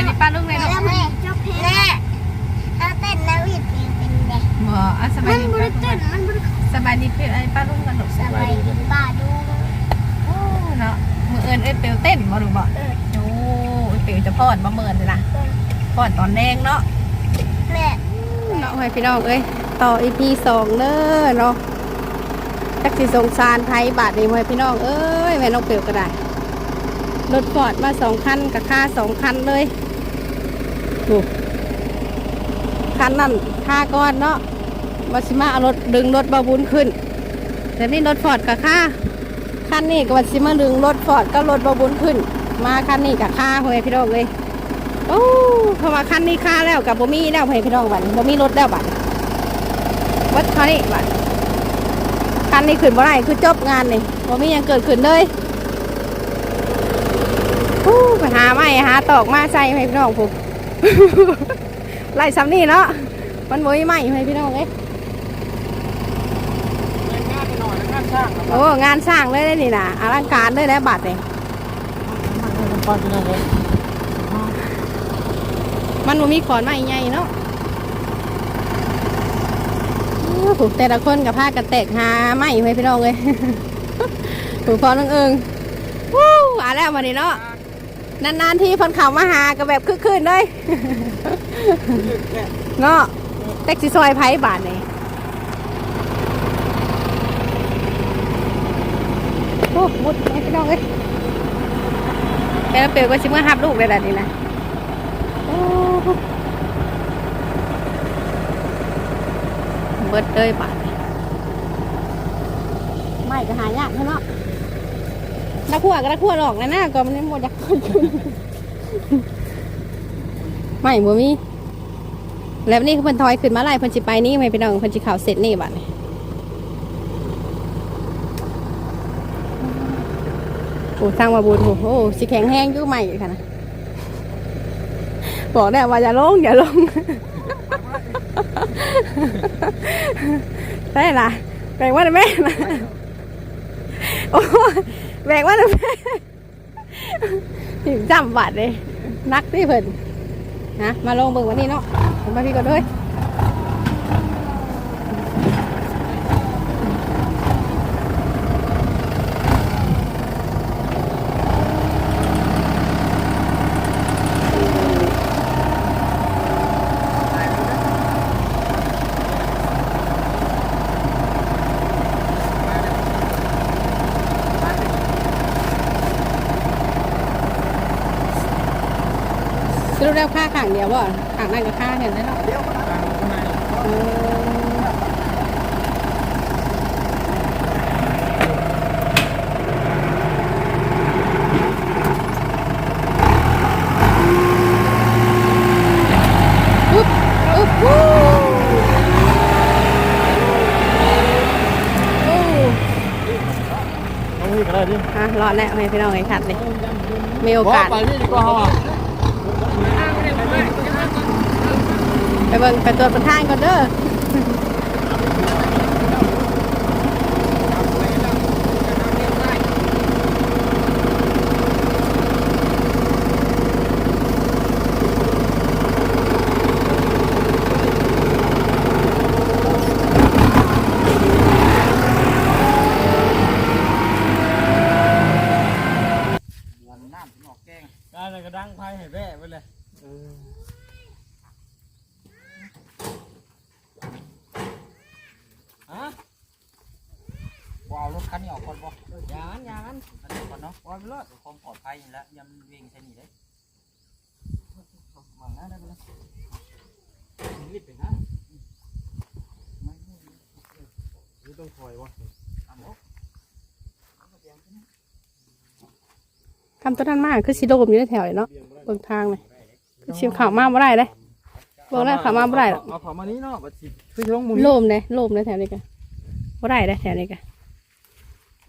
ายดีป้าลุงเลยแล้เนาะวแม่จบเพลงแม่เอาเต้นแล้ววิดเพลงเป็นไงบ่อะสบายมันดีบป้าริเต้นมันบริสบายดีเพื่อนไอ้ป้าลุงกันหนกสบายดีป้าดูโอ้เนาะมือเอิญเอ้ยเปียวเต้นบ่ดูบ่เออโอ้เอ้ยเปียวจะพอดบ่เมินเลยนะพอดตอนแดงเนาะ แม่เนาะให้พี่น้องเอ้ยต่อ EP สองเด้อเนาะจักสิสงสารไทยบาทนี่ให้พี่น้องเอ้ยแม่น้องเปียวก็ได้รถฟอร์ดมาสองคันกับค่าสองคันเลย ดูคันนั่นค่าก้อนเนาะมาสิมาเอารถดึงรถบาบุญขึ้น แต่นี่รถฟอร์ดกับค่าคันนี้ก็วัสิมาดึงรถฟอร์ดก็รถบาบุญขึ้น มาคันนี้กับค่าให้พี่น้องเลยโอ้เพราะว่าคันนี้ค่าแล้วกับบ่มีแล้วให้พี่น้องบัดบ่มีรถแล้วบัดวัดเท่านี้บัดคันนี้ขึ้นบ่ได้คือจบงานนี่บ่มียังเกิดขึ้นเลยฮู้ไปหาไม้หาตอกมาใส่ให้พี่น้องผม ไล่ซ้ำนี่เนาะมันบ่มีไม้ให้พี่น้องเอ้ยงานหน่อยงานสร้างครับโอ้งานสร้างเลยเด้อนี่น่ะอลังการเลยนะบัดนี่มันปันเป็นอะไรมันบ่มีขอนไม้ใหญ่เนาะโอ้โหแต่ละคนกับผ้ากันแตกหาไม้ให้พี่น้องเอ้ยถูกพอน้องเอิงวู้อาแล้วมาดิเนาะ นานๆที่เพันเขามาหาก็แบบคึกคืนเลยเนาะแท็กซี่ซอยไพ่บาทนี่โอ้บุดไอ้พี่น้องเอ้ยแกเปลวก็ชิมอหับลูกเลยล่ะนี่นะโอ้เบิดเลยบาทนี่ไม่ก็หายากใช่เนาะ นักขั่วก็นักขั่วหรอกนะหน้าก็มันไม่หมดอยากคนขึ้นไม่บ่มีแล้วนี่เพิ่นทอยขึ้นมาไล่เพิ่นสิไปนี่ไม่ไปน้องเพิ่นสิข่าวเสร็จนี่บัดนี้โอ้สร้างมาบุญโอ้โหสิแข็งแห้งยู่ใหม่ค่ะนะบอกได้ว่าอย่าลงอย่าลงได้ล่ะแบ่งว่าได้แม่นะโอ้ แบกว่าแม่ถึงจำบัดเลยนักที่เพิ่นนะมาลงเบิ่งวันนี้เนาะผมมาพี่ก็ด้วยางเดียวบ่ขังนั่นกับค่าเห็นได้เนาะเดียวมาทางข้างในเอออุ๊บอุ๊บวู้โอ้น้องนี่ก็ได้ดิอะรอดแล้วให้พี่น้องไอ้ขัดเลยมีโอกาสไปนี่ดีกว่าอะ ไปเบิ่งไปตรวจประทานก่อนเด้อน้ำหนอกแกงได้เลยก็ดังไพ่ให้แว่ไปเลยฮะว้าวรถคันนี้ออกก่อนบ่ยานยานอันนี้ก่อนเนาะว้าวไปเลยความปลอดภัยนี่แหละยำวิ่งใช่นี่ได้มังนะได้ไปเลย รีบไปนะไม่ไม่ต้องคอยวะตามรถคำตัวนั้นมากคือสิโลมอยู่ในแถวเลยเนาะเบิ่งทางเลยคือชิวข่าวมาบ่ได้เลยบอกแล้วข่าวมาบ่ได้หรอกเอาเขามานี้เนาะบัดสิคือช่วงมุนโลมเลยโลมเลยแถวนี้กันบ่ได้เลยแถวนี้กัน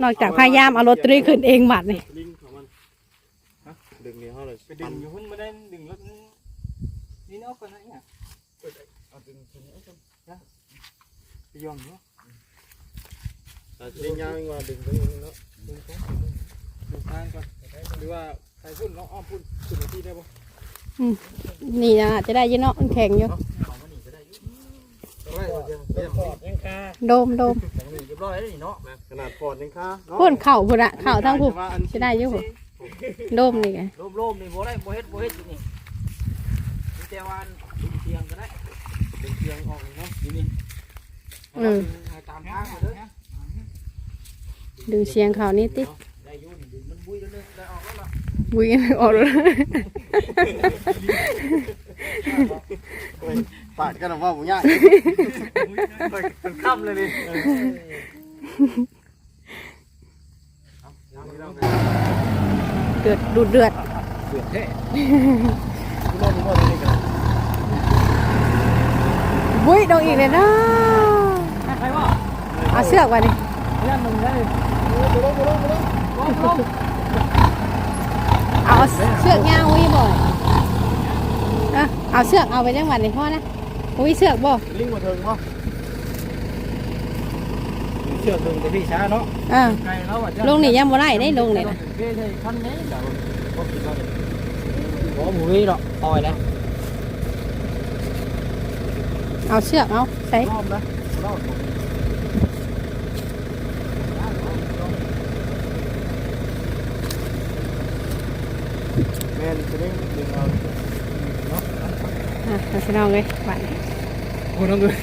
นอกจากพยายามเอารถตรีขึ้นเองบัดนี่ลิงของมันฮะดึงนี่เขาเลยไปดึงอยู่หุ้นไม่ได้ดึงรถนี่เนาะคนไหนอะเอา ดึงตัวนี้เอานะไปยองเนาะดึงยาวอีกว่าดึงตรงนี้เนาะดึงตรงดึงทางก่อนหรือว่าใครพุ่นเราอ้อมพุ่นขึ้นมาที่ได้ปะนี่นะจะได้อยินเนาะมันแข็งอยู่ยังคาโดมโดมเรียบร้อยแล้วนี่เนาะขนาดปอดยังคาพุ่นเข่าพุ่นอะเข่าทั้งพุ่นจะได้อยู่พุ่นโดมนี่ไงโล่มๆนี่บ่ได้บ่เฮ็ดบ่เฮ็ดอยู่นี่มีแต่ว่าดึงเตียงก็ได้ ดึงเตียงออกเนาะนี่นี่เออตามทางเลยดึงเสียงเข่านี่ติได้อยู่นี่ดึงมันบุยแล้วนึงได้ออกแล้วล่ะบุยออกเลยปาดกันหรอว่าผมยากมันค่ำเลยดิเดือดดูดเดือดเดือดแท้ บุยโดนอีกเลยนะใครว่าเอาเสือกไว้ดิเรื่องมึงได้เอาเชือกยาวอุ้ยบ่อยอะเอาเสือกเอาไปจังหวัดนี่พ่อนะอุ้ยเสือกบ่ลิงมาถึงบ่เชื่อถึงแต่พี่ช้าเนาะอ่าไกลแล้วอะลงนี่ยังบ่ได้ได้ลงนี่นะเฮ้ยคันนี้เดี๋ยวบ่กินแล้วโอ้หมูนี่หรอกปล่อยแล้ว เอาเชือกเอาใส่รอบนะรอบแม่นจะได้ดึงเอาเนาะอะเอาสิน้องเลยบัดนี้โอ้น้องเลย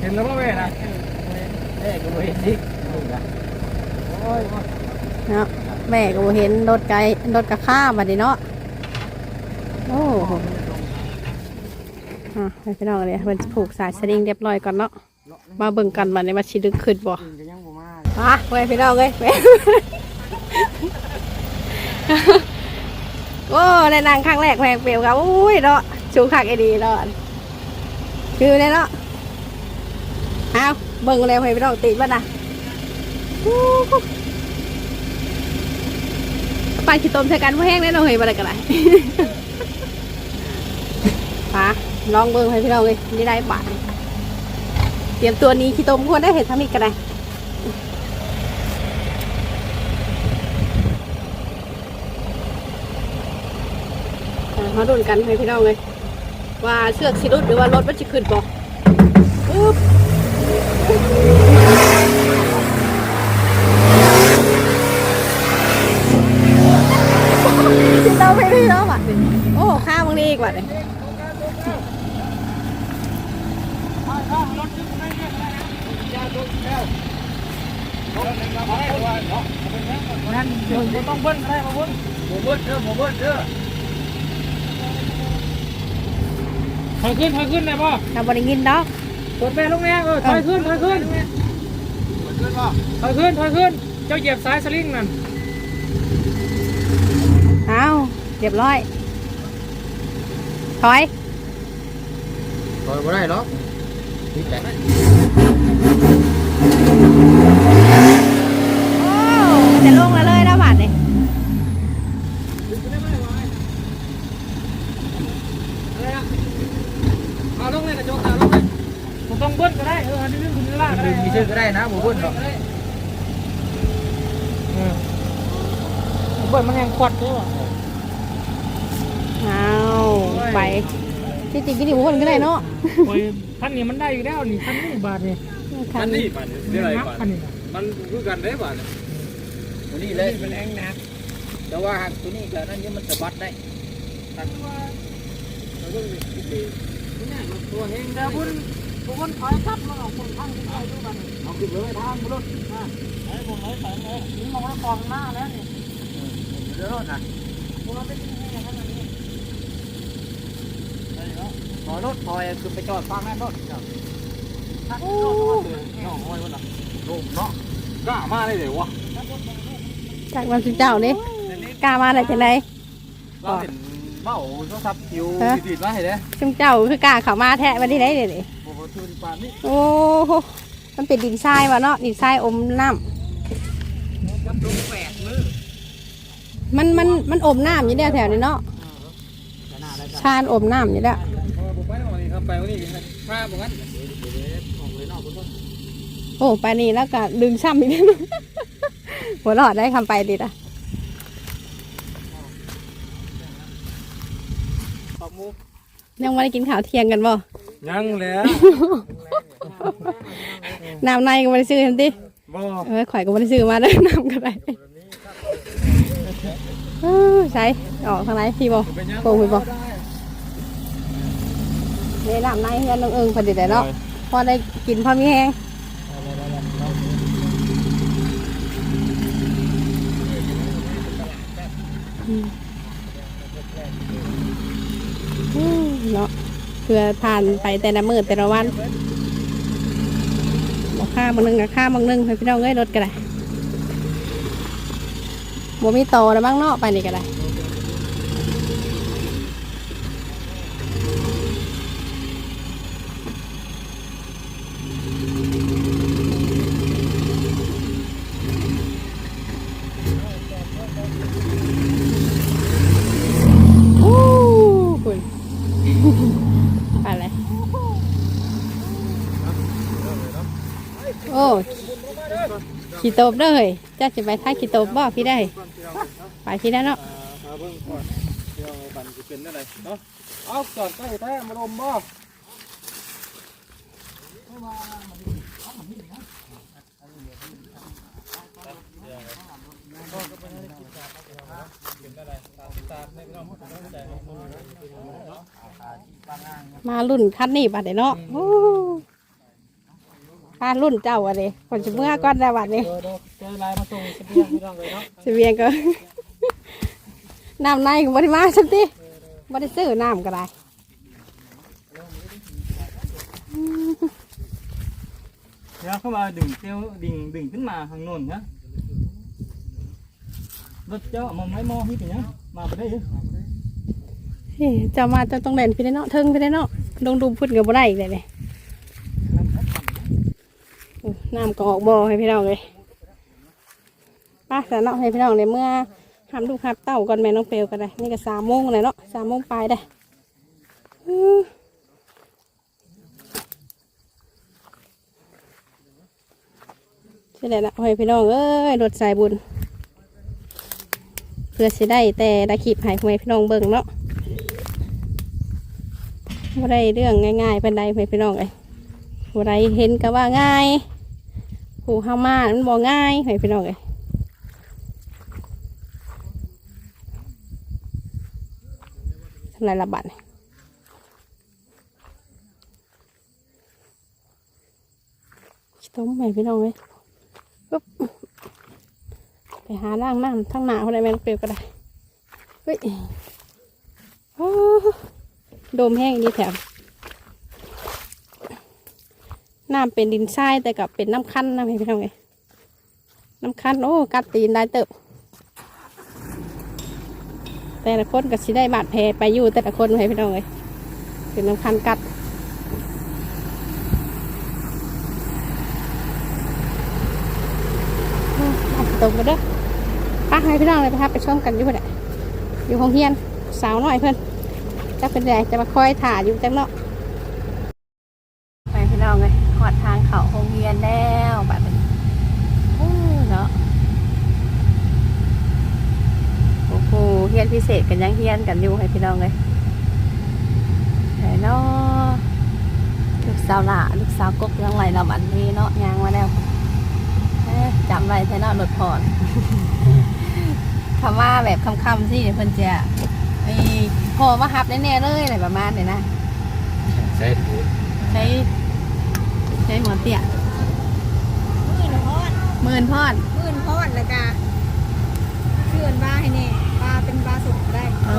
เห็นแล้วป่ะแม่นะเอ้ก็เห็นดิโอ้ยเนาะแม่ก็บ่เห็นรถไกลรถกระข้าบัดนี้เนาะ โอ้โหอะให้พี่น้องเลยมันผูกสายสลิงเรียบร้อยก่อนเนาะ มาเบิ่งกันบัดนี้ว่าสิดึงขึ้นบ่กินกันยังบ่มาอะไว้พี่น้องเลยโอ้ในนางครั้งแรกแพงเปรียวครับอุ้ยเนาะชูคักไอดีเนาะคือเลยเนาะเอาเบิ่งแล้วให้พี่น้องติดบ้านะอู้หูปาขี้ตมใส่กันพ่แห้งแน่นอนเฮ้ยบ่ได้กันไร ปะลองเบิ่งให้พี่น้องเลยนี่ได้บาทเตรียมตัวนี้ขี้ต้มควรได้เห็นทั้งนี้กันเลยอ่ามาดุนกันให้พี่น้องเลยว่าเชือกสิรุดหรือว่ารถมันจะขึ้นบ่ปุ๊บเราไม่ได้แล้วอะโอ้ข้าวมึงนี่อีกว่าเลย นั่นเดี๋ยวบ่ต้องเบิ้ลก็ได้มาเบิ้ลบ่เบิ้ลเด้อบ่เบิ้ลเด้อถอยขึ้นถอยขึ้นเลยป่ะเราบริยินดอกกดแม่ลงแม่เออถอยขึ้นถอยขึ้นขึ้นป่ะถอยขึ้นถอยขึ้น เจ้าเหยียบซ้ายสลิงนั่นเอาเรียบร้อย ถอย ถอยไม่ได้หรอกนี่แต่โอ้มันจะลงแล้วเลยนะบาทนี่ เอาลงเลยกระจกตาลงเลยผมต้องเบิ้ลก็ได้เอออันนี้เรื่องคุณล่าก็ได้มีชื่อก็ได้นะ บ่เบิ้ลหรอกเออเบิ้ลมันยังควัดด้วยเอาไปที่จริงกินอยู่คนก็ได้เนาะโอ้ยพันนี้มันได้อยู่แล้วนี่พันนี้บาทนี่คันนี่บาทนี่ได้ไรบาทพันนี้มันคือกันได้บาทตัวนี้เลยเป็นแองนะแต่ว่าหากตัวนี้กับนั่นนี่มันสะบัดได้ตัวเองเดี๋ ยวคุณคุณถอยครับมาเอาคนข้างที่ไปดูมันเอาขึ้นเลยทางรถมาไอ้ผมเลยใส่เลยนี่มองแล้วกองหน้าแล้วนี่เดี๋ยวรถนะพวกเราเป็นยังไงกันนี่ถอยรถถอยคือไปจอดฟังแม่รถครับโอ้โหน้องห้อยวันละลงเนาะกล้ามาได้เลยวะจากวันสุดเจ้านี่กล้ามาได้จังไดเราเห็นเบ้าโทรศัพท์คิวติดมาเห็นไหมซุมเจ้าคือกล้าเข้ามาแท้วันที่ไหนเดี๋ย โอ้มันเป็นดินทรายวะเนาะดินทรายอมน้ำมันมันมันอมน้ำอยู่เนี่ยแถวนี้เนาะชานอมน้ำอยู่เนี่ยโอ้ไปนี่แล้วก็ดึงซ้ำอีกนิดนึหัวหลอดได้คำไปดิจ่ะยังไม่ได้กินข้าวเทียงกันบ่ ยังแล้วน้ำในก็ไม่ได้ซื้อทันทีบ่เออข่อยก็ไม่ได้ซื้อมาได้น้ำก็ได้เออใช่ออกทางไหนพี่บ่โกงพี่บ่นี่น้ำในเฮือนน้องเอิงพอดีแต่เนาะพอได้กินพอมีแห้งอืมอืมเนาะ เพื่อผ่านไปแต่ละมือแต่ละวันบอกข้าบางนึงกับข้าบางนึงพี่น้องเอ้ยรถก็ได้บ่มีโตแล้วบ้างเนาะไปนี่ก็ได้โอ้คุณ ไปเลยโอ้ ขี่โตบเด้อเฮ้ยเจ้าจะไปท้ายขี่โตบบ่พี่ได้ไปที่นั่นเนาะมาเบิ่งก่อนเดี๋ยวเอาบันสิเป็นอะไรเนาะเอาจอดใกล้แท้มาลมบ่มารุ่นคันนี้บัดเดี๋ยวเนาะ โอ้ค่ารุ่นเจ้าอะเด้คนจะเมื่อก้อนได้บัดนี้เจอเด้อเจอลายมาส่งเสบียงพี่น้องเลยเนาะเสบียงก็น้ำในก็บ่ได้มาสักทีบ่ได้ซื้อน้ำก็ได้เดี๋ยวเข้ามาดึงเตี้ยวดึงดึงขึ้นมาทางโน้นนะรถเจ้ามองไม่มองที่เป็นยังมาไปได้ยังเฮ้ยเจ้ามาเจ้าต้องเล่นพี่ได้เนาะเทิงพี่ได้เนาะลงดูพุ่นกับบ่ได้อีกเลยเนี่ยอู้ น้ำก็ออกบ่อให้พี่น้องเลยป้าสาเนาะให้พี่น้องเลยเมื่อทำลูกครับเต้าก่อนแม่น้องเปลวก็ได้นี่ก็สามโมงเลยเนาะสามโมงปลายได้อื้อใช่แล้วนะให้พี่น้องเอ้ยรถสายบุญ เพื่อสิได้แต่ได้คลิปให้พ่อแม่พี่น้องเบิ่งเนาะว่าได้เรื่องง่ายๆเป็นใดพ่อแม่พี่น้องเลยว่าได้เห็นก็ว่าง่าย ผู้ห้ามามันบ่ง่ายพ่อแม่พี่น้องเลยทำไรละบัดต้มพ่อแม่พี่น้องเลยปุ๊บไปหาล่างน้ำทั้งหนาคนใดแม่นเปรียวก็ได้เฮ้ยโอ้โดมแห้งดีแถม น้ำเป็นดินทรายแต่กับเป็นน้ำคั้นนะพี่พี่น้องไงน้ำคั้นโอ้กัดตีนได้เติบแต่ละคนก็สิได้บาดแผลไปอยู่แต่ละคนให้พี่น้องเลยเป็นน้ำคั้นกัดตรงกันเด้อป้าให้พี่น้องเลยไปครับไปชมกันอยู่บ่ได้อยู่ห้องเฮียนสาวน้อยเพื่อนจะเป็นไรจะมาคอยถ่าอยู่จังเนาะไปพี่น้องเลยหอดทางเขาห้องเฮียนแล้วบัดนี้โอ้เนาะโอ้โห เฮียนพิเศษกันยังเฮียนกันอยู่ให้พี่น้องเลยไหนเนาะลูกสาวหล่าลูกสาวกกยังไรเราบัดนี้เนาะยางมาแล้วเอ๊ะจำไว้ใช่เนาะรถผ่อนคำว่าแบบคำๆที่เพิ่นจะไอ้พอมาฮับแน่ๆเลยอะไรประมาณนี้นะใช่ใช้ใช้หัวเตี้ยมื่นพอดหมื่นพอดมื่นพอดแล้วก็เชื่อนบ้าให้แน่บ้า เป็นบ้าสุดได้อ๋อ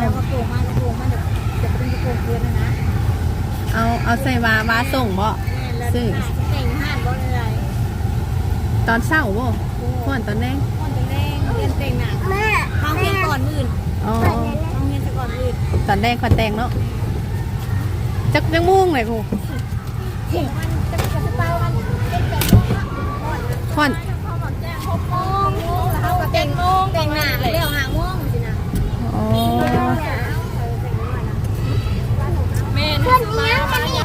แล้วก็โกงมากระโปรงมากเดี๋ยวจะเป็นกระโปรงเกินนะนะเอาเอาใส่วามาส่งบ่แล้วซึ่งแต่งห้านบ่อะไรตอนเช้าบ่พอนตอนแดงก่อนจะแรงเรียนแต่งหนักแม่เขาเรียนก่อนมื่นอ๋อเขาเรียนซะก่อนมื่นตอนแดงคอนแดงเนาะจักจังมุ่งเลยครูมันจะจะเป้ากันเป็นแต่งพอนเขาบอกแจ้งหกโมงแล้วเขาก็แต่งแต่งหน้าเรียกหาโมงสินะอ๋อ แม่เพื่อนเนี้ยมาเนี่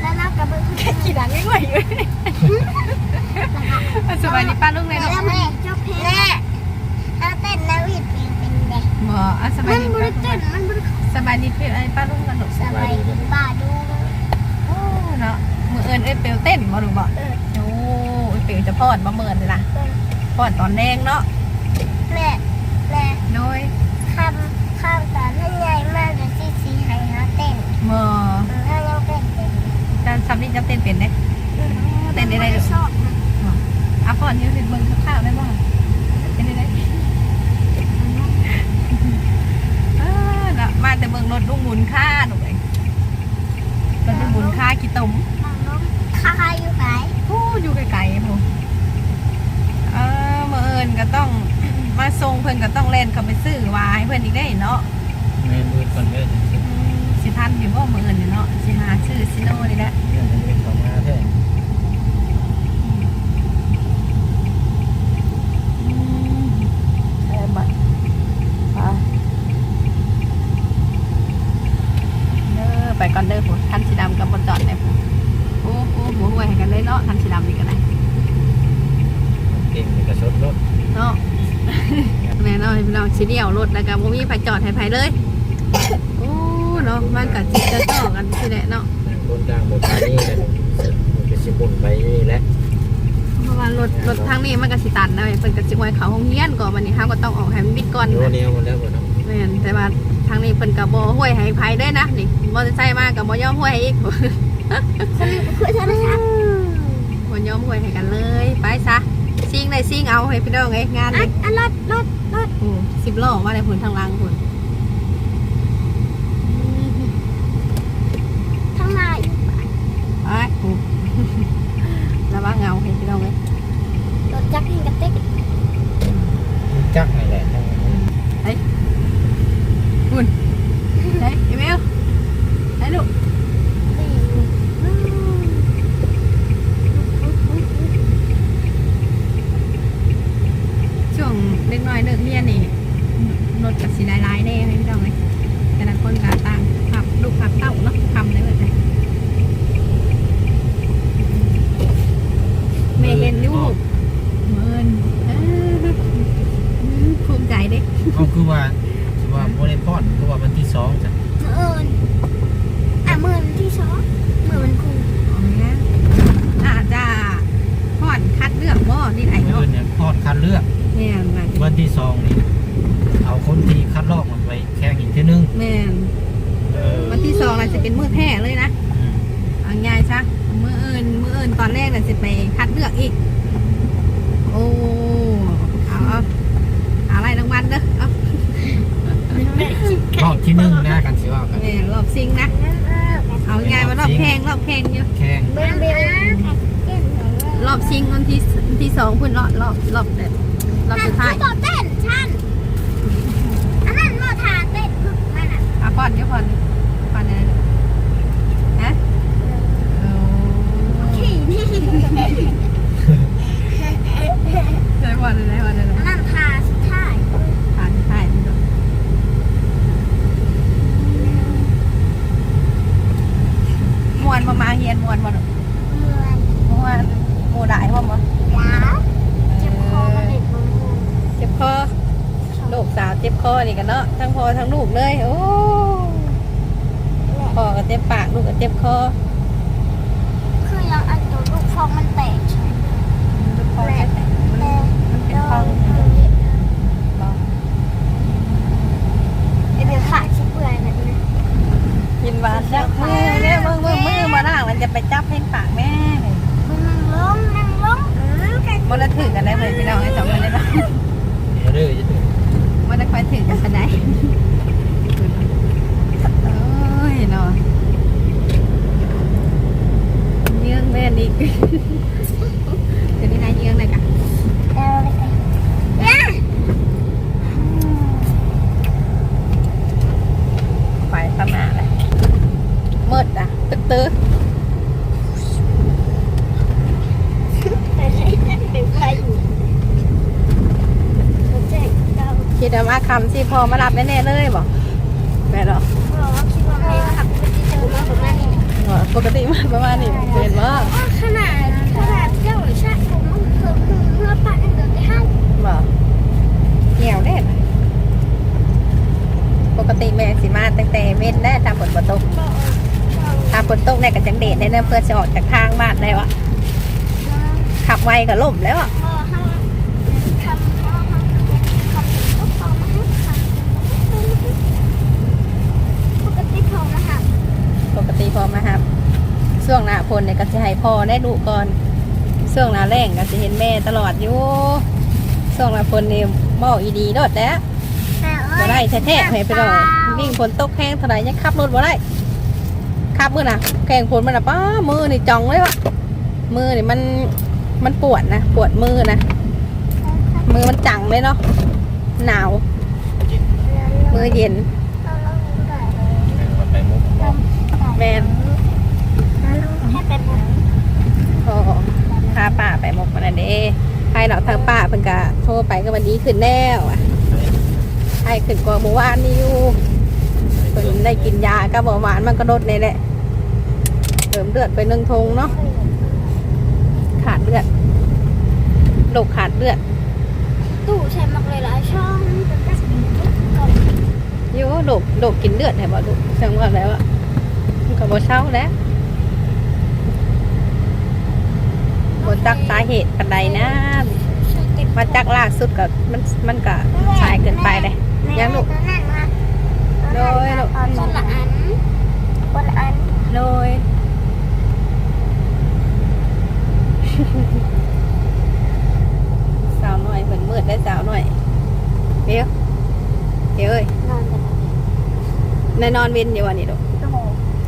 แล้วนับกับเพื่อนกี่ดังไม่ไหวเลยสบายดีป้าลุงเลยเนาะแล้วแม่จบเพลงแม่แล้วเต้นนาวิดเป็นเป็นไงบ่เอาสบายดีมันบป้าริเต้นมันบริสบายดีเพื่อนไอ้ป้าลุงกันหนุกสบายดีป้าดูโอ้เนาะมือเอิญเอ้ยเปลวเต้นบ่หรือบ่โอ้เอ้ยเปลวจะพอดบ่เมินเลยล่ะพอดตอนแดงเนาะแม่แม่โดยคำ คำสอนให้ใหญ่มากเลยที่สีให้เขาเต้นเมื่อถ้ายังเต้นเป็นทำนี่จะเต้นเป็นเด้เต้นได้เลยชอบนะอะพอนิ้วสิเบิ่งข้าวๆได้บ่เป็นได้เออน่ะมาแต่เบิ่งรถลุงหมุนค่าหนูเองรถลุงหมุนค่ากี่ตุ่ม มองน้องคาอยู่ไหนอ้อยู่ไกลๆผมเออมื่อเอิญก็ต้อง มาทรงเพิ่นก็ต้องเล่นเข้าไปซื้อวายเพิ่นอีกได้เนาะแม่มือก่อนเด้ออืมสิทันอยู่บ่มื่อเอิญเนี่ยเนาะสิหาซื้อซิโน่นี่แหละ เรื่องนี้เข้ามาแท้ อืมเออบัดอะเด้อไปก่อนเด้อผมคันสีดำกับบนจอดเลยผมโอ้โหหัวหวยให้กันเลยเนาะคันสีดำนี่กันเลย เก่งนี่ก็ชดรถ เนาะ แม่เนาะให้พี่น้อง สิเดียวรถแล้วก็บ่มีไฟจอดให้ไผเลย โอ้เนาะมันก็จิตจะต่อกันสิแหละเนาะคนดังบ่ไปนี่แหละมันก็สิบุนไปนี่แหละเพราะว่ารถรถทางนี้มันก็สิตันนะเพิ่นก็สิไว้เขาโรงเรียนก่อนวันนี้เฮาก็ต้องออกให้มันมิดก่อนโยนะแนวมันแล้วบ่เนาะแม่นแต่ว่าทางนี้เพิ่นก็บ่ห้วยให้ไผเด้อนะนี่มอเตอร์ไซค์มาก็บ่ยอมห้วยให้อีกคนนี้คุยโทรศัพท์บ่ยอมห้วยให้กันเลย ไปซะซิ่งได้ซิ่งเอาให้พี่น้องเอ้ยงานอะนี่อะรถรถ สิบล้อมาในผลทางล่างผล ทั้งหน้าอยู่ ไอ้โอ้ ระวังเงาให้พี่น้องเอ้ย รถจักรยิงกระติก จักนี่แหละ คุณเฮ้ยอีเมลเฮ้ยลูกช่วงเล็กน้อยเลิกเรียนนี่รถกับสีลายลายๆแน่ให้พี่น้องเลยแต่ละคนก็ต่างขับลูกขับเต้าเนาะทำได้แบบไหนเมย์เห็นอยู่เมินเออภูมิใจเด้ เอาคือว่าว่าบ่ได้พอดคือว่าวันที่2จ้ะ มืออื่นอะมือวันที่สองมือวันครู อาจจะผ่อนคัดเลือกบ่นี่ไหน มื้อ เนาะ เนี่ยพอดคัดเลือก แม่นน่าจะ วันที่2นี่เอาคนที่คัดลอกมันไปแข่งอีกทีนึง แม่นเออวันที่สองน่ะจะเป็นมือแท้เลยนะอืมเอาง่ายซะมืออื่นมืออื่นตอนแรกน่ะจะไปคัดเลือกอีก โอ้เอาเอาเอาอะไรรางวัลเด้อเอารอบที่หนึ่งนะกันสิว่ากันแม่นรอบซิงนะเอาง่ายว่ารอบแข่งรอบแข่งอยู่แข่งเบลเบลรอบซิงวันที่วันที่สองพุ่นรอบรอบรอบแบบรอบสุดท้าย ต่อเต้นชันอันนั้นมอทาเต้นพึ่งมัน อะอะผ่อนเดี๋ยวผ่อนผ่อนอะไรฮะโอ้ขี่นี่ได้ผ่อนอะไรผ่อนอะไรอันนั้นทาสุดท้ายผ่านผ่านมวนประมาณเฮียนมวนบ่เหมือนมวนโมได้บ่บ่ยาวเจ็บคอมันเด็กมันงู เจ็บคอลูก สาวเจ็บคอนี่กันเนาะทั้งพ่อทั้งลูกเลยโอ้พ่อก็เจ็บปากลูกก็เจ็บคอคือยังอันตัวลูกฟองมันแตกใช่ไหมลูกคอแค่ไหนมันแต่มันเป็นเราฟองเบ่ดี๋ยวขาชิบเปื่อยแบบนี้กินหวานจักมือเนี่ยมือมือมือมาล่างมันจะไปจับให้ปากแม่เนี่ยมันนั่งล้มนั่งล้มเออกันมันละถือกันได้เลยพี่น้องไอ้สองคนเลยเนาะเด้อจะถึง มันละคอยถือกันสันได้โอ้ยเนาะเยื่องเล่นอีกเดี๋ยวนี้นายเยื่องเลยกะเอาเลยกันเนี่ยไฟประมาณเลยมืดอะตึกตึก เป็นใครอยู่มันแจ้งเรา คิดว่าคำที่พอมารับแน่ๆเลยบอกแม่หรอบอกว่าคิดว่าแม่ขับรถที่เจอมาประมาณนี้บอกปกติมันประมาณนี้เห็นว่าขนาดขนาดเจ้าชาติผมมันเพิ่มเมื่อปะเดินไปห้างบอกเหี่ยวแน่ปกติแม่สิมาตั้งแต่เว้นได้ทำฝนตกถ้าฝนตกเนี่ยก็จังเดดได้เนื่อเพื่อจะออกจากทางบ้านได้วะขับไวก็ล่มแล้วอะ พ่อเขาทำพ่อเขาทำก็พอมาให้ค่ะปกติเขานะคะ ปกติพอมาครับ ช่วงหน้าฝนเนี่ยก็จะให้พ่อได้ดูก่อนช่วงหน้าแรงก็จะเห็นแม่ตลอดอยู่ช่วงหน้าฝนนี่เมาอีดีโดดแล้วบ่ได้แท้ๆให้ไปหน่อยวิ่งฝนตกแห้งเท่าไหร่ยังขับรถบ่ได้ขับมือน่ะแข่งฝนมันน่ะป้ามือนี่จองเลยวะมือนี่มันมันปวดนะปวดมือนะมือมันจังเลยเนาะหนาว มือเย็นมันไปมุกบอกแมน ให้เป็นบุญ โอ้พาป้าไปหมกมันน่ะเด้ให้เราทางป้าเพิ่นกะโทรไปก็มันดีขึ้นแล้วอะให้ขึ้นกว่าเมื่อวานนี้อยู่เพิ่นได้กินยาก็เบาหวานมันก็ลดเลยแหละเติมเลือดไปหนึ่งทงเนาะขาดเลือดโรคขาดเลือดตู้ใช้มักเลยหลายช่องเป็นกัสบินทุกคนอยูโรคโรคกินเลือดไหนบ่ลูกจังว่าแล้วอะมันก็บ่เช้าแล้ว จักสาเหตุปันใดนะมาจักล่าสุดก็มันมันก็สายเกินไปเลยยังลูกโดยลูกคนละอันคนละอันโดยสาวหน่อยเหมือนมืดได้สาวหน่อยเดี๋ยวเดี๋ยวเอ้ยนอนกันนายนอนเว้นอยู่วันนี้ลูกโอ้โห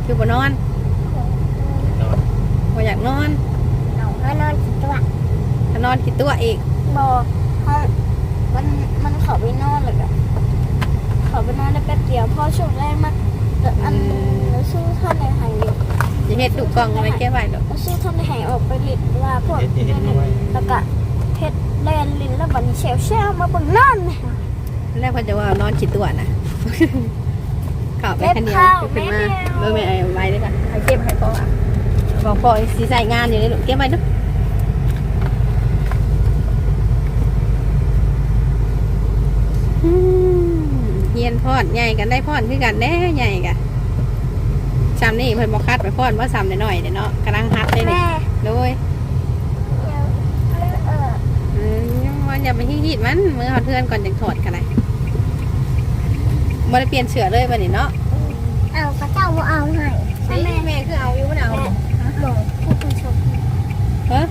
คือบ่นอนนอนบ่อยากนอน นอนนอนกี่ตัวถ้านอนคิดตัวอีก บอกเขามันมันขอไปนอนเลยอะขอไปนอนได้แป๊บเดียวพอช่วงแรกมันอันแล้วสู้ท่านในหายอยู่จะเฮ็ดดูกล้องไว้แก้ไว้ลูกแล้วสู้ท่านในหายออกไปลิดว่าพวกเฮ็ดเฮ็ดด้วยแล้วก็เพชรแลนลินแล้วบัดนี้เชลเชลมาเบิ่งนอนเนี่ยแรกเพิ่นจะว่านอนคิดตัวนะเข้าไปคันเดียวเล็บเข้าขึ้นมาแม่เดียวเบิ่งแม่เอาไว้ด้วยกันให้เก็บให้พ่ออะบอกพ่อสิใส่งานอยู่เลยลูกเก็บไว้ลูกอืม เฮียนพอดใหญ่กันได้พอดคือกันแน่ใหญ่กะซ้ำนี่เพิ่นบ่คัดไปพอดว่าซ้ำหน่อยๆเด้เนาะกำลังฮัดได้นี่แม่โดยเดี๋ยวเอออืมว่าอย่าไปฮีดมันมือเขาเทือนก่อนจึงถอดกันเลยบ่ได้เปลี่ยนเสือเลยบัดนี้เนาะเอาพระเจ้าบ่เอาให้ใช่นี่ไหมแม่คือเอาอยู่มันเอาบอกผู้ผู้ชมฮะ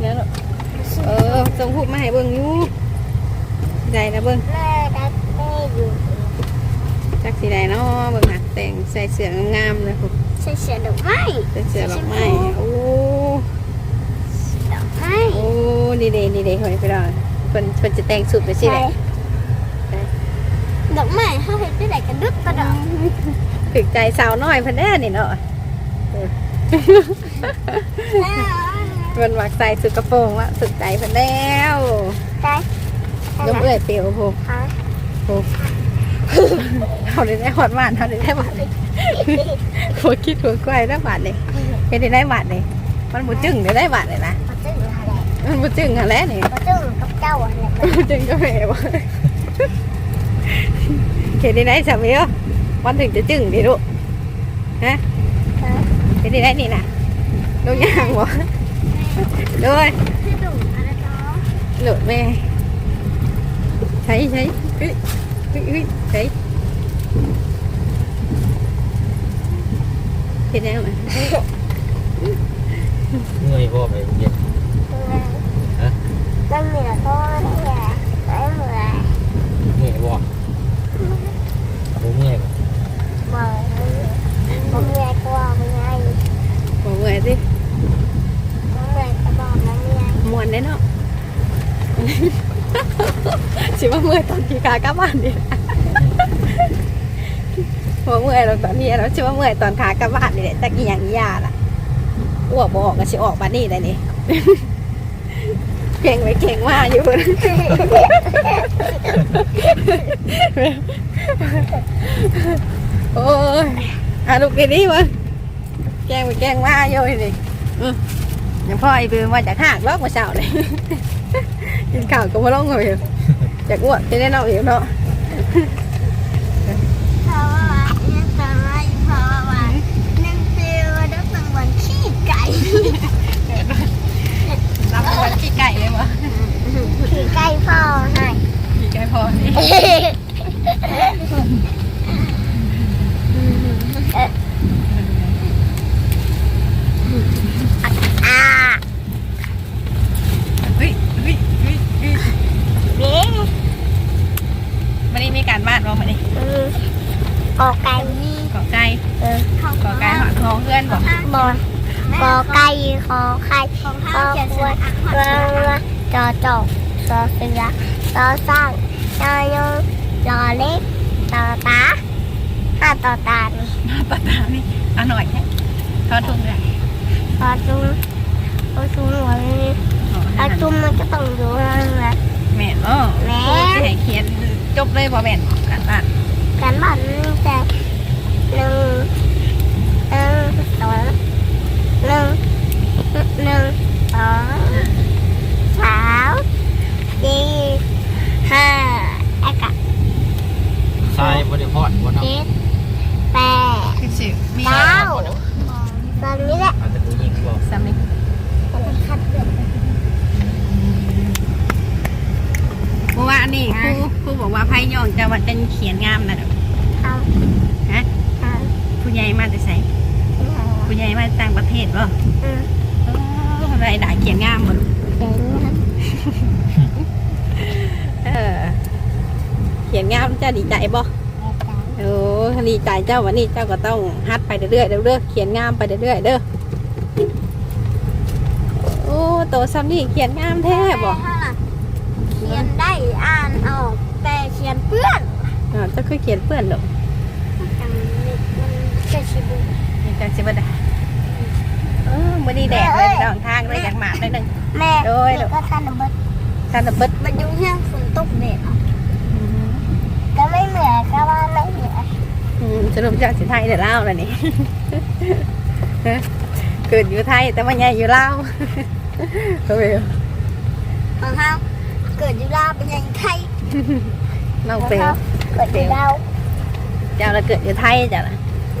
แล้วเหรอเออส่งพูดมาให้เบิ่งอยู่ ใจนะเบิ่งแม่ดัดแม่อยู่จักสีใดเนาะเบิ่งนะแต่งใส่เสื้องามๆเลยพุใส่เสื้อดอกไม้ใส่เสื้อดอกไม้โอ้ดอกไม้โอ้ดีเดดีเดคนนี้ไปดอกเพิ่นเพิ่นจะแต่งสุดไปสิใส่แหละดอกไม้เขาเห็นได้ไหนกันดึกกระดอกถึกใจสาวน้อยเพิ่นแน่นี่เนาะเพิ่นมักใส่สุดกระโปรงละสุดใจเพิ่นแล้วใช่ ยกเอื้อยเปลวพวกค่ะเขาได้ได้หอดบาทเขาได้ได้บาทเลยหัวคิดหัวกล้วยได้บาทเลยเฮ็ดได้ได้บาทเลยมันบุจึงได้ได้บาทเลยนะมาจึ้งอะไรมันบุจึงอะไรนี่มาจึ้งกับเจ้าอะไรบุจึงก็แม่บ่เฮ็ดได้ได้สามีอะวันถึงจะจึงดิลูกฮะเฮ็ดได้ได้นี่นะลูกย่างบ่ด้วยคือดุอะไรต่อหลุดแม่ ใช้ใช้เฮ้ยเฮ้ยเฮ้ยใช้เฮ็ดยังไงเมื่อยพ่อไปเย็นตั้งเหนือก็เนี่ ยไอ้เหมือเมื่อยบ่บ่เมื่อยบ่บ่บ่เมียกว่าเมื่อยสิบ่เมียก็บอนะเมียมวนได้เนาะสิว่าเมื่อยตอนกี่กากลับบ้านดิบอเมื่อยเราตอนนี้เราชิว่าเมื่อยตอนขากลับบ้านนี่แหละแต่กี่อย่างยาล่ะอ้วกบออกก็สิออกบ้านนี่ได้นี่เก่งไปเก่งมากอยู่โอ้ยอะลูกดีๆวะแกล้งไปแกล้งมาอยู่นี่ยังพ่อไอ้เบือมาจากหากลอกมาเช้าเลย กินข้าวก็บ่องเอาอยู่อยากอ้วนจะได้เนาะอยู่เนาะเพราว่าเนี่ยเพราะว่พราะว่านึ่งคือว่าต้องสังวันขี้ไก่รับวันขี้ไก่เลยวะขี้ไก่พอให้ขี้ไก่พ่อนี่อ่า ไม่ได้มีการบ้านบ่มันนี่กะไก่กาะไก่เออกอไก่หออเพื่อนบ่บอลกอไก่ขอไข่ขอควายวัวจอจอกจอเสือจอสร้างจอยงจอเล็กจอตาหาต่อตานี่ห้าต่อตานี่เอาหน่อยแค่ทอดทุ่งเลยทอดทุ่งทอดทุ่งหัวนี่ทอดทุ่งมันก็ต้องดูอนั่ะ แม่นอ๋อแม่สิให้เขียนจบเลยบ่แม่นกันบ้านกันบ้านแต่หนึ่งหนึ่งสองหนึ่งหนึ่งสองสามสี่ห้าแอกะทรายบริพอดบนเจ็ดแปดคือสิมีเก้าตอนนี้แหละอาจจะกูยิงบอกสามี มันคัดเลือก เพราะว่าอันนี้ครูครูบอกว่าไพ่ย่องจะว่าจะเขียนงามนะเด้อเอาฮะเอาผู้ใหญ่มาแต่ไสผู้ใหญ่มาต่างประเทศบ่อืมเอออะไรด่าเขียนงามบ่ลูกเจ๋งนะเออเขียนงามเจ้าดีใจบ่โอ้ดีใจเจ้าวันนี้เจ้าก็ต้องฮัดไปเรื่อยๆเด้อเขียนงามไปเรื่อยๆเด้อโอ้โตซ้ำนี่เขียนงามแท้บ่เขียนได้ อ่านออกแต่เขียนเปื้อนอ่าเจ้าคือเขียนเพื่อนดอกมันจะชิบุนี่จังสิบ่ได้เออมื้อนี้แดดเลยพี่น้องทางเลยอยากหมาดเลยนึง แม่โดยเด็กก็ทันเบิดท่านน่ะเบิดมันยุ่งยากฝนตกเด็ดก็ไม่เหนื่อยก็ว่าไม่เหนื่อยอืมสรุปเจ้าสิไทยเด้อลาวแล้วนี่ เกิดอยู่ไทยแต่ว่าใหญ่อยู่ลาวก็เวล ของเขา เกิดอยู่ลาวเป็นยังไทยน้องเปลวเกิดอยู่ลาวเจ้าเราเกิดอยู่ไทยจ้ะล่ะ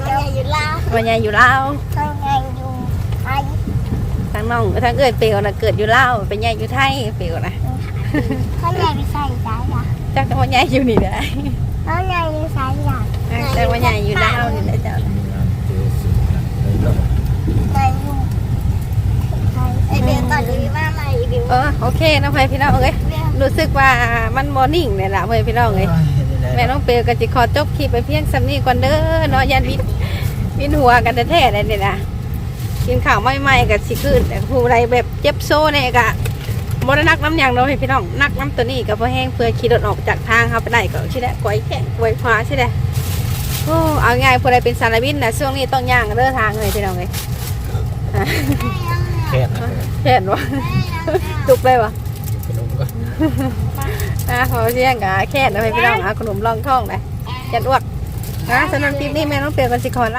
มันยังอยู่ลาวว่าใหญ่อยู่ลาวข้างในอยู่ไทยทั้งน้องทั้งเอ้ยเปลวน่ะเกิดอยู่ลาวเป็นใหญ่อยู่ไทยเปลวนะข้างในมีสายสายอะจักแต่ว่าใหญ่อยู่นี่ได้ข้างในมีสายอะแต่ว่าใหญ่อยู่ลาวนี่แหละเจ้าเจอสิ่งนั้นเลยแล้วในอยู่ไทยไอเบลตอนนี้มาใหม่ไอเบลเออโอเคน้องไปพี่น้องเอ้ย รู้สึกว่ามันมอร์นิ่งเลยล่ะเว้ยพี่น้องเอ้ยแม่น้องเปลก็จะขอจบคลิปไปเพียงสำนีก่อนเด้อเนาะยันวินวินหัวกันแท้ๆเลยเนี่ยนะกินข้าวใหม่ๆกับสิขึ้นแต่ผู้ใดแบบเจ็บโซ่เนี่ยกะบรนักน้ำยางเนาะให้พี่น้องนักน้ำตัวนี้กับพอแห้งเพื่อขี่รถออกจากทางเขาไปได้ก็ใช่ไหมกวยแข้งกวยขวาใช่ไหมโอ้เอาง่ายผู้ใดเป็นสารวินนะช่วงนี้ต้องย่างเด้อทางเลยพี่น้องเลยอะแค่นั้นเห็นวะจุกเลยวะข นะขอเชียงกะแค่นเอาให้พี่น้องอะขนมลองท้องเลยจัดอวกนะสำหรับคลิปนี้แม่น้องเปลกันสิคอละ